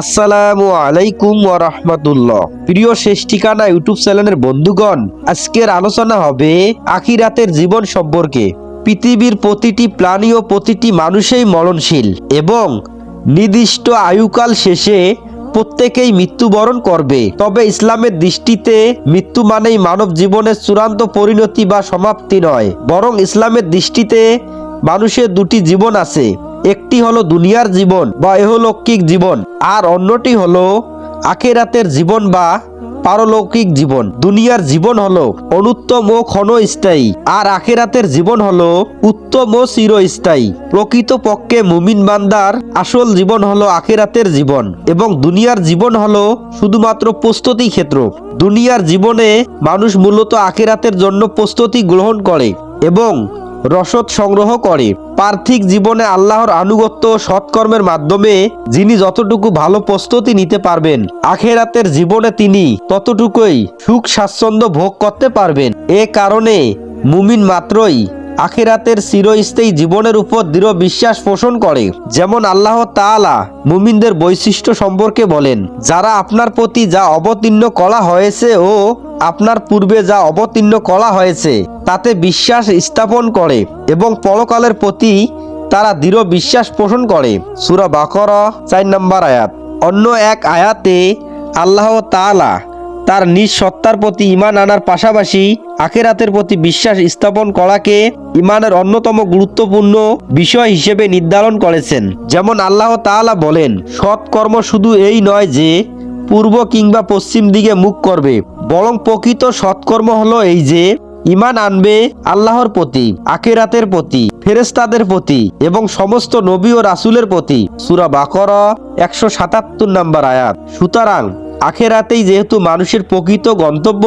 আসসালামু আলাইকুম ওয়া রাহমাতুল্লাহ। প্রিয় শেষ ঠিকানা ইউটিউব চ্যানেলের বন্ধুগণ, আজকের আলোচনা হবে আখিরাতের জীবন সম্পর্কে। পৃথিবীর প্রতিটি প্রাণী ও প্রতিটি মানুষই মরণশীল এবং নির্দিষ্ট আয়ুকাল শেষে প্রত্যেকেই মৃত্যুবরণ করবে। তবে ইসলামের দৃষ্টিতে মৃত্যু মানেই মানব জীবনের চূড়ান্ত পরিণতি বা সমাপ্তি নয়, বরং ইসলামের দৃষ্টিতে মানুষের দুটি জীবন আছে। একটি হলো দুনিয়ার জীবন বা এহলৌকিক জীবন, আর অন্যটি হলো আখেরাতের জীবন বা পারলৌকিক জীবন। দুনিয়ার জীবন হলো অনুত্তম ও ক্ষণস্থায়ী আর আখেরাতের জীবন হলো উত্তম ও চিরস্থায়ী প্রকৃত পক্ষে মুমিন বান্দার আসল জীবন হলো আখেরাতের জীবন, এবং দুনিয়ার জীবন হলো শুধুমাত্র প্রস্তুতি ক্ষেত্র। দুনিয়ার জীবনে মানুষ মূলত আখেরাতের জন্য প্রস্তুতি গ্রহণ করে, এবং রসদ সংগ্রহ করে। পার্থিক জীবনে আল্লাহর আনুগত্য সৎকর্মের মাধ্যমে যিনি যতটুকু ভালো প্রস্তুতি নিতে পারবেন, আখেরাতের জীবনে তিনি ততটুকুই সুখ স্বাচ্ছন্দ্য ভোগ করতে পারবেন। এ কারণে মুমিন মাত্রই আখেরাতের চিরস্থায়ী জীবনের উপর দৃঢ় বিশ্বাস পোষণ করে। যেমন আল্লাহ তাআলা মুমিনদের বৈশিষ্ট্য সম্পর্কে বলেন, যারা আপনার প্রতি যা অবতীর্ণ করা হয়েছে ও আপনার পূর্বে যা অবতীর্ণ করা হয়েছে, তাতে বিশ্বাস স্থাপন করে এবং পরকালের প্রতি তারা দৃঢ় বিশ্বাস পোষণ করে। সুরা বাকর, চার নম্বর আয়াত। অন্য এক আয়াতে আল্লাহ তাআলা তার নিজ সত্তার প্রতি ইমান আনার পাশাপাশি আখেরাতের প্রতি বিশ্বাস স্থাপন করাকে ইমানের অন্যতম গুরুত্বপূর্ণ বিষয় হিসেবে নির্ধারণ করেছেন। যেমন আল্লাহ তাআলা বলেন সৎকর্ম শুধু এই নয় যে পূর্ব কিংবা পশ্চিম দিকে মুখ করবে, বরং প্রকৃত সৎকর্ম হলো এই যে ইমান আনবে আল্লাহর প্রতি আকেরাতের প্রতি ফেরেস্তাদের প্রতি এবং সমস্ত নবী ও রাসুলের প্রতি। সুরা বাকর একশো সাতাত্তর নম্বর আয়াত। সুতরাং আখেরাতেই যেহেতু মানুষের প্রকৃত গন্তব্য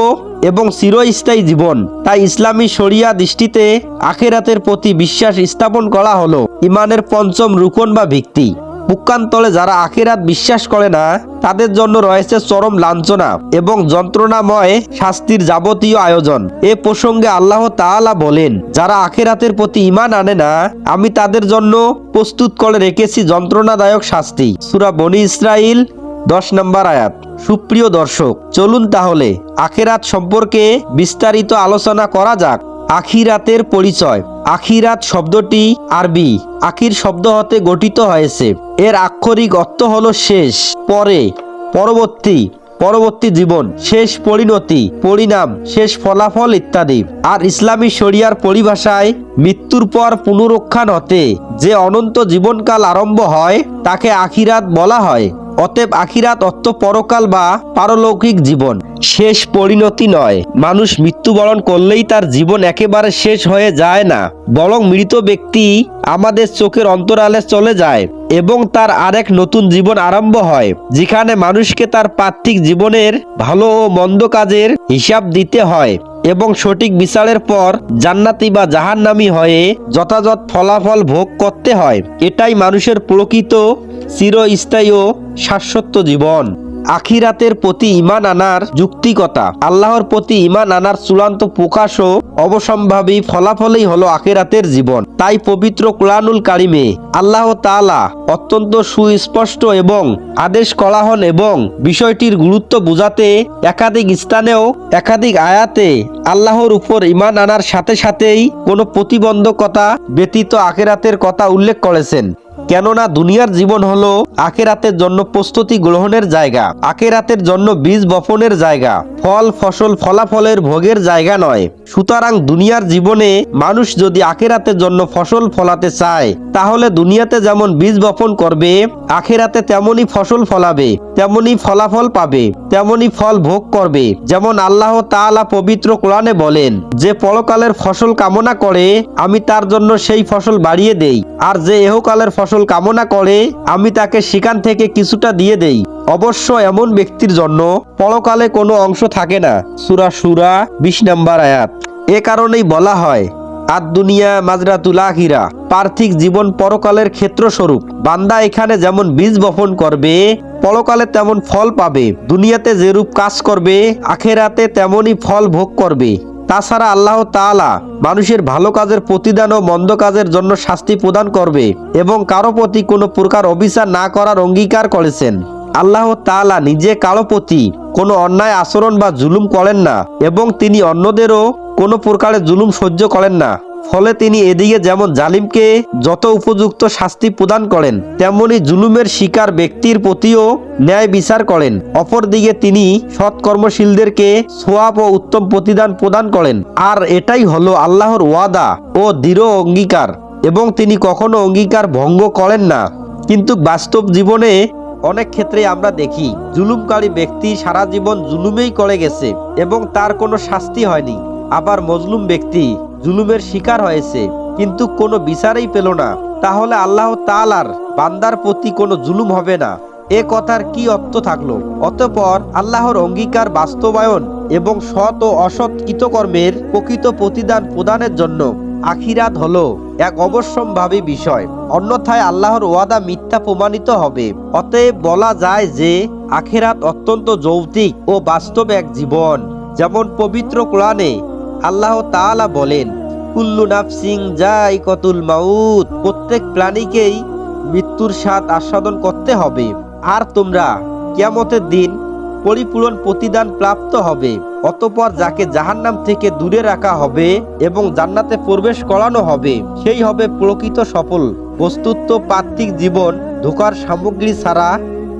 এবং চিরস্থায়ী জীবন, তাই ইসলামী শরিয়া দৃষ্টিতে আখেরাতের প্রতি বিশ্বাস স্থাপন করা হলো ইমানের পঞ্চম রুকন বা ভিত্তি। পুক্কান্তলে যারা আখেরাত বিশ্বাস করে না, তাদের জন্য রয়েছে চরম লাঞ্ছনা এবং যন্ত্রণাময় শাস্তির যাবতীয় আয়োজন। এ প্রসঙ্গে আল্লাহ তাআলা বলেন, যারা আখেরাতের প্রতি ইমান আনে না, আমি তাদের জন্য প্রস্তুত করে রেখেছি যন্ত্রণাদায়ক শাস্তি। সুরা বনি ইসরাইল দশ নম্বর আয়াত। সুপ্রিয় দর্শক, চলুন তাহলে আখেরাত সম্পর্কে বিস্তারিত আলোচনা করা যাক। আখিরাতের পরিচয়। আখিরাত শব্দটি আরবি। আখির শব্দ হতে গঠিত হয়েছে। এর আক্ষরিক অর্থ হল শেষ, পরে, পরবর্তী। পরবর্তী জীবন, শেষ পরিণতি, পরিণাম, শেষ ফলাফল ইত্যাদি। আর ইসলামী শরিয়ার পরিভাষায়, মৃত্যুর পর পুনরুত্থান হতে যে অনন্ত জীবনকাল আরম্ভ হয়, তাকে আখিরাত বলা হয়। অতএব আখিরাত অর্থ পরকাল বা পারলৌকিক জীবন। শেষ পরিণতি নয়। মানুষ মৃত্যুবরণ করলেই তার জীবন একেবারে শেষ হয়ে যায় না। বরং মৃত ব্যক্তি আমাদের চোখের অন্তরালে চলে যায়। এবং তার আরেক নতুন জীবন আরম্ভ হয়, যেখানে মানুষকে তার পার্থিক জীবনের ভালো ও মন্দ কাজের হিসাব দিতে হয় এবং সঠিক বিচারের পর জান্নাতি বা জাহান্নামি হয়ে যথাযথ ফলাফল ভোগ করতে হয়। এটাই মানুষের প্রকৃত চিরস্থায়ী ও শাশ্বত জীবন। আখিরাতের প্রতি ইমান আনার যুক্তিকতা। আল্লাহর প্রতি ইমান আনার চূড়ান্ত প্রকাশ ও অবসম্ভাবী ফলাফলই হলো আখিরাতের জীবন। তাই পবিত্র কোরআনুল কারিমে আল্লাহ তাআলা অত্যন্ত সুস্পষ্ট এবং আদেশ করা হন এবং বিষয়টির গুরুত্ব বোঝাতে একাধিক স্থানেও একাধিক আয়াতে আল্লাহর উপর ইমান আনার সাথে সাথেই কোনো প্রতিবন্ধকতা ব্যতীত আখেরাতের কথা উল্লেখ করেছেন। কেননা দুনিয়ার জীবন হলো আখেরাতের জন্য প্রস্তুতি গ্রহণের জায়গা, আখেরাতের জন্য বীজ বপনের জায়গা, ফল, ফসল, ফলাফলের ভোগের জায়গা নয়। সুতরাং দুনিয়ার জীবনে মানুষ যদি আখেরাতের জন্য ফসল ফলাতে চায়, তাহলে দুনিয়াতে যেমন বীজ বপন করবে, আখেরাতে তেমনই ফসল ফলাবে, তেমনই ফলাফল পাবে, তেমনই ফল ভোগ করবে। যেমন আল্লাহ তাআলা পবিত্র কোরআনে বলেন, যে পরকালের ফসল কামনা করে, আমি তার জন্য সেই ফসল বাড়িয়ে দেই, আর যে এহকালের ফসল কামনা করে আমি তাকে সেখান থেকে কিছুটা দিয়ে দেই। অবশ্য এমন ব্যক্তির জন্য পরকালে কোনো অংশ থাকে না। সুরা সুরা বিশ নাম্বার আয়াত। এ কারণেই বলা হয় আর দুনিয়া মাজরাতুল আখিরা। পার্থিক জীবন পরকালের ক্ষেত্রস্বরূপ। বান্দা এখানে যেমন বীজ বপন করবে, পরকালে তেমন ফল পাবে। দুনিয়াতে যেরূপ কাজ করবে, আখেরাতে তেমনই ফল ভোগ করবে। তাছাড়া আল্লাহ তালা মানুষের ভালো কাজের প্রতিদান ও মন্দ কাজের জন্য শাস্তি প্রদান করবে এবং কারও প্রতি কোনো প্রকার অবিচার না করার অঙ্গীকার করেছেন। আল্লাহ তালা নিজে কারও প্রতি কোনো অন্যায় আচরণ বা জুলুম করেন না এবং তিনি অন্যদেরও কোনো প্রকারের জুলুম সহ্য করেন না। ফলে তিনি এদিকে যেমন জালিমকে যত উপযুক্ত শাস্তি প্রদান করেন, তেমনি জুলুমের শিকার ব্যক্তির প্রতিও ন্যায় বিচার করেন। অপরদিকে তিনি সৎকর্মশীলদেরকে সোয়াব ও উত্তম প্রতিদান প্রদান করেন। আর এটাই হলো আল্লাহর ওয়াদা ও দৃঢ় অঙ্গীকার এবং তিনি কখনো অঙ্গীকার ভঙ্গ করেন না। কিন্তু বাস্তব জীবনে অনেক ক্ষেত্রে আমরা দেখি, জুলুমকারী ব্যক্তি সারা জীবন জুলুমেই করে গেছে এবং তার কোনো শাস্তি হয়নি। আবার মজলুম ব্যক্তি জুলুমের শিকার হয়েছে, কিন্তু কোনো বিচারেই পেল না। তাহলে আল্লাহ তাআলার বান্দার প্রতি কোনো জুলুম হবে না। এ কথার কি অর্থ থাকল? অতঃপর আল্লাহর অঙ্গীকার বাস্তবায়ন এবং সৎ ও অসৎ কৃতকর্মের প্রকৃত প্রতিদান প্রদানের জন্য আখিরাত হলো এক অবশ্যম্ভাবী বিষয়। অন্যথায় আল্লাহর ওয়াদা মিথ্যা প্রমাণিত হবে। অতএব বলা যায় যে আখিরাত অত্যন্ত যৌতিক ও বাস্তব এক জীবন। যেমন পবিত্র কোরআনে আল্লাহ তাআলা বলেন, কুল্লু নাফসিং যাই কতুল মাউত। প্রত্যেক প্রাণীকেই মৃত্যুর স্বাদ আস্বাদন করতে হবে। আর তোমরা কিয়ামতের দিন পরিপূরণ প্রতিদান প্রাপ্ত হবে, অতপর যাকে জাহান্নাম থেকে দূরে রাখা হবে এবং জান্নাতে প্রবেশ করানো হবে, সেই হবে প্রকৃত সফল বস্তুত্ব পাত্তিক জীবন, ধোকার সামগ্রী ছাড়া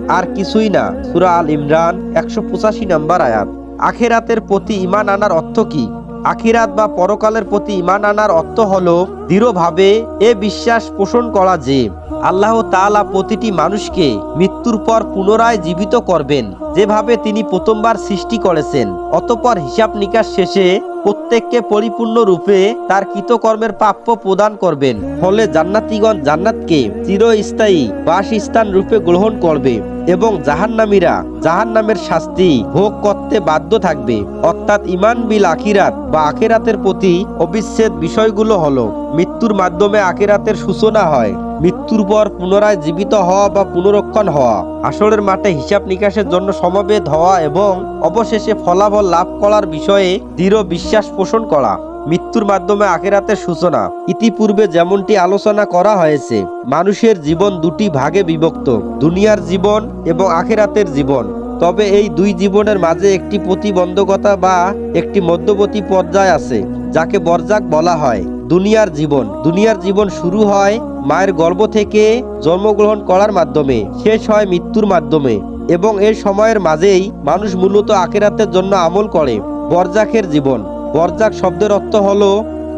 আর কিছুই না। সুরা আল ইমরান একশো পঁচাশি নাম্বার আয়াত। আখেরাতের প্রতি ইমান আনার অর্থ কি? আখিরাত বা পরকালের প্রতি ইমান আনার অর্থ হলো দৃঢ়ভাবে এ বিশ্বাস পোষণ করা যে আল্লাহ তাআলা প্রতিটি মানুষকে মৃত্যুর পর পুনরায় জীবিত করবেন, যেভাবে তিনি প্রথমবার সৃষ্টি করেছেন। অতপর হিসাব নিকাশ শেষে প্রত্যেককে পরিপূর্ণ রূপে তার কৃতকর্মের প্রাপ্য প্রদান করবেন। ফলে জান্নাতীগণ জান্নাতকে চিরস্থায়ী বাসস্থান রূপে গ্রহণ করবে। এবং জাহান্নামীরা জাহান্নামের শাস্তি ভোগ করতে বাধ্য থাকবে। অর্থাৎ ইমান বিল আখিরাত বা আখিরাতের প্রতি অবিচ্ছেদ বিষয়গুলো হলো, মৃত্যুর মাধ্যমে আখিরাতের সূচনা হয়, মৃত্যুর পর পুনরায় জীবিত হওয়া বা পুনরক্ষণ হওয়া, আসরের মাঠে হিসাব নিকাশের জন্য সমবেত হওয়া এবং অবশেষে ফলাফল লাভ করার বিষয়ে দৃঢ় বিশ্বাস পোষণ করা। মৃত্যুর মাধ্যমে আখেরাতের সূচনা। ইতিপূর্বে যেমনটি আলোচনা করা হয়েছে, মানুষের জীবন দুটি ভাগে বিভক্ত, দুনিয়ার জীবন এবং আখেরাতের জীবন। তবে এই দুই জীবনের মাঝে একটি প্রতিবন্ধকতা বা একটি মধ্যবর্তী পর্যায় আছে, যাকে বরজাক বলা হয় দুনিয়ার জীবন। দুনিয়ার জীবন শুরু হয় মায়ের গর্ভ থেকে জন্মগ্রহণ করার মাধ্যমে, শেষ হয় মৃত্যুর মাধ্যমে এবং এই সময়ের মাঝেই মানুষ মূলত আখেরাতের জন্য আমল করে, বরজাকের জীবন। বরজাক শব্দের অর্থ হলো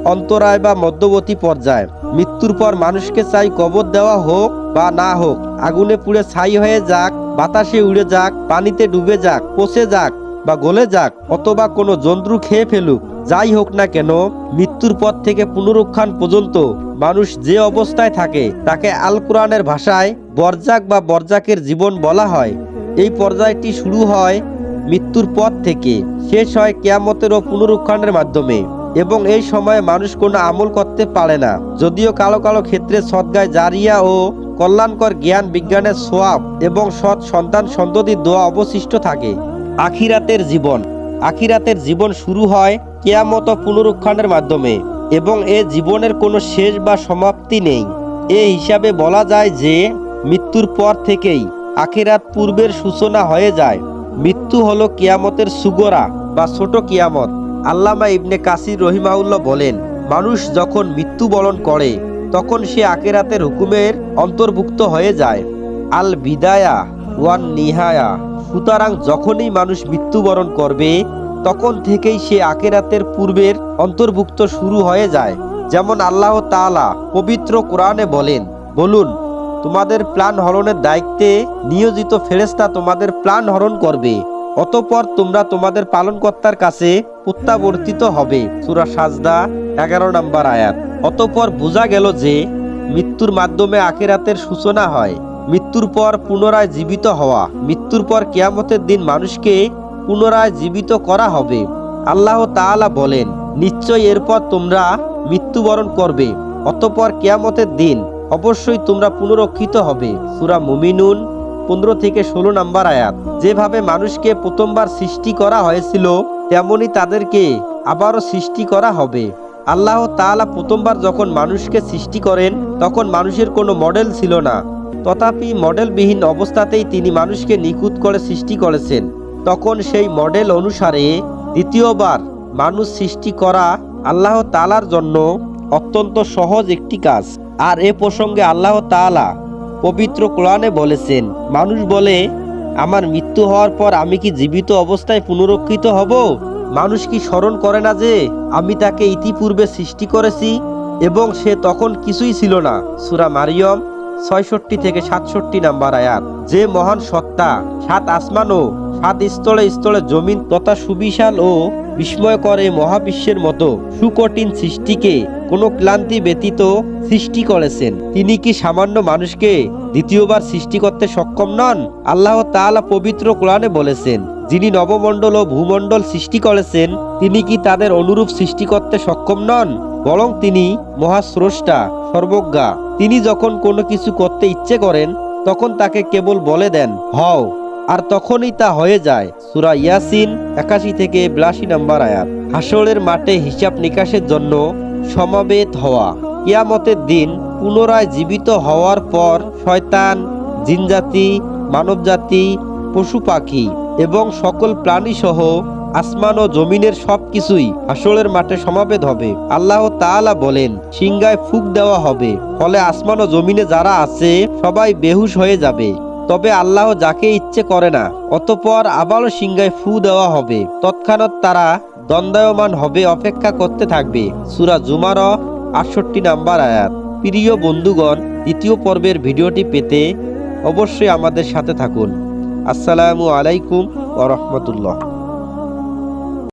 অন্তরায় বা মধ্যবর্তী পর্যায়। মৃত্যুর পর মানুষকে চাই কবর দেওয়া হোক বা না হোক, আগুনে পুড়ে ছাই হয়ে যাক, বাতাসে উড়ে যাক, পানিতে ডুবে যাক, পচে যাক বা গলে যাক অথবা কোনো জন্তু খেয়ে ফেলুক, যাই হোক না কেন, মৃত্যুর পর থেকে পুনরুত্থান পর্যন্ত মানুষ যে অবস্থায় থাকে তাকে আল কোরআনের ভাষায় বরজাক বা বরজাকের জীবন বলা হয়। এই পর্যায়টি শুরু হয় মৃত্যুর পর থেকে। শেষ হয় কেয়ামতের ও পুনরুত্থানের মাধ্যমে। এবং এই সময়ে মানুষ কোনো আমল করতে পারে না। যদিও কালো কালো ক্ষেত্রে সদ্গায় জারিয়া ও কল্যাণকর জ্ঞান, বিজ্ঞানের সোয়াব এবং সৎ সন্তান সন্ততির দোয়া অবশিষ্ট থাকে। আখিরাতের জীবন। আখিরাতের জীবন শুরু হয় কেয়ামত পুনরুত্থানের মাধ্যমে। এবং এ জীবনের কোনো শেষ বা সমাপ্তি নেই। এ হিসাবে বলা যায় যে, মৃত্যুর পর থেকেই আখিরাত পূর্বের সূচনা হয়ে যায়। মৃত্যু হলো কেয়ামতের সুগরা বা ছোট কিয়ামত, আল্লামা ইবনে কাসির রহিমাউল্লাহ বলেন, মানুষ যখন মৃত্যুবরণ করে, তখন সে আকেরাতের হুকুমের অন্তর্ভুক্ত হয়ে যায়। আল বিদায়া ওয়ান নিহায়া, সুতরাং যখনই মানুষ মৃত্যুবরণ করবে, তখন থেকেই সে আকেরাতের পূর্বের অন্তর্ভুক্ত শুরু হয়ে যায়। যেমন আল্লাহ তাআলা পবিত্র কোরআনে বলেন, বলুন, তোমাদের প্ল্যান হরণের দায়িত্বে নিয়োজিত ফেরেস্তা তোমাদের প্লান হরণ করবে। অতপর তোমরা তোমাদের পালনকর্তার কাছে প্রত্যাবর্তিত হবে। সুরা সাজদা, এগারো নম্বর আয়াত। অতপর বোঝা গেল যে, মৃত্যুর মাধ্যমে আখেরাতের সূচনা হয়। মৃত্যুর পর পুনরায় জীবিত হওয়া। মৃত্যুর পর কেয়ামতের দিন মানুষকে পুনরায় জীবিত করা হবে। আল্লাহ তাআলা বলেন, নিশ্চয় এরপর তোমরা মৃত্যুবরণ করবে। অতপর কেয়ামতের দিন অবশ্যই তোমরা পুনরক্ষিত হবে। সুরা মুমিনুন পনেরো থেকে ষোলো নাম্বার আয়াত। যেভাবে মানুষকে প্রথমবার সৃষ্টি করা হয়েছিল, তেমনি তাদেরকে আবারও সৃষ্টি করা হবে। আল্লাহ তাআলা প্রথমবার যখন মানুষকে সৃষ্টি করেন, তখন মানুষের কোনো মডেল ছিল না। তথাপি মডেলবিহীন অবস্থাতেই তিনি মানুষকে নিখুঁত করে সৃষ্টি করেছেন। তখন সেই মডেল অনুসারে দ্বিতীয়বার মানুষ সৃষ্টি করা আল্লাহ তালার জন্য অত্যন্ত সহজ একটি কাজ। আর এ প্রসঙ্গে আল্লাহ তাআলা পবিত্র কোরআনে বলেছেন, মানুষ বলে, আমার মৃত্যু হওয়ার পর আমি কি জীবিত অবস্থায় পুনরক্ষিত হব? মানুষ কি স্মরণ করে না যে আমি তাকে ইতিপূর্বে সৃষ্টি করেছি এবং সে তখন কিছুই ছিল না? সুরা মারিয়ম ছয়ষট্টি থেকে সাতষট্টি নাম্বার আয়াত। যে মহান সত্তা, সাত আসমান ও সাত স্থলে স্থলে জমিন তথা সুবিশাল ও বিস্ময় করে মহাবিশ্বের মতো সুকঠিন সৃষ্টিকে কোনো ক্লান্তি ব্যতীত সৃষ্টি করেছেন। তিনি কি সামান্য মানুষকে দ্বিতীয়বার সৃষ্টি করতে সক্ষম নন? আল্লাহ তাআলা পবিত্র কোরআনে বলেছেন, যিনি নবমণ্ডল ও ভূমণ্ডল সৃষ্টি করেছেন, তিনি কি তাদের অনুরূপ সৃষ্টি করতে সক্ষম নন? বরং তিনি মহাস্রষ্টা, সর্বজ্ঞা। তিনি যখন কোনো কিছু করতে ইচ্ছে করেন, তখন তাকে কেবল বলে দেন, হও। আর তখনই তা হয়ে যায়। সুরা ইয়াসিন একাশি থেকে বিরাশি নাম্বার আয়াত। হাসরের মাঠে হিসাব নিকাশের জন্য সমাবেত হওয়া। কিয়ামতের দিন পুনরায় জীবিত হওয়ার পর শয়তান, জিনজাতি, মানবজাতি, পশু পাখি এবং সকল প্রাণী সহ আসমান ও জমিনের সবকিছুই হাসরের মাঠে সমাবেত হবে। আল্লাহ তাআলা বলেন সিংগায় ফুক দেওয়া হবে। ফলে আসমান ও জমিনে যারা আছে, সবাই বেহুশ হয়ে যাবে। তবে আল্লাহ যাকে ইচ্ছে করে না, অতপর আবারও সিংগায় ফু দেওয়া হবে। তৎক্ষণাৎ তারা দ্বন্দ্বায়মান হবে, অপেক্ষা করতে থাকবে। সুরা জুমার আটষট্টি নাম্বার আয়াত। প্রিয় বন্ধুগণ, দ্বিতীয় পর্বের ভিডিওটি পেতে অবশ্যই আমাদের সাথে থাকুন। আসসালামু আলাইকুম ওয়া রাহমাতুল্লাহ।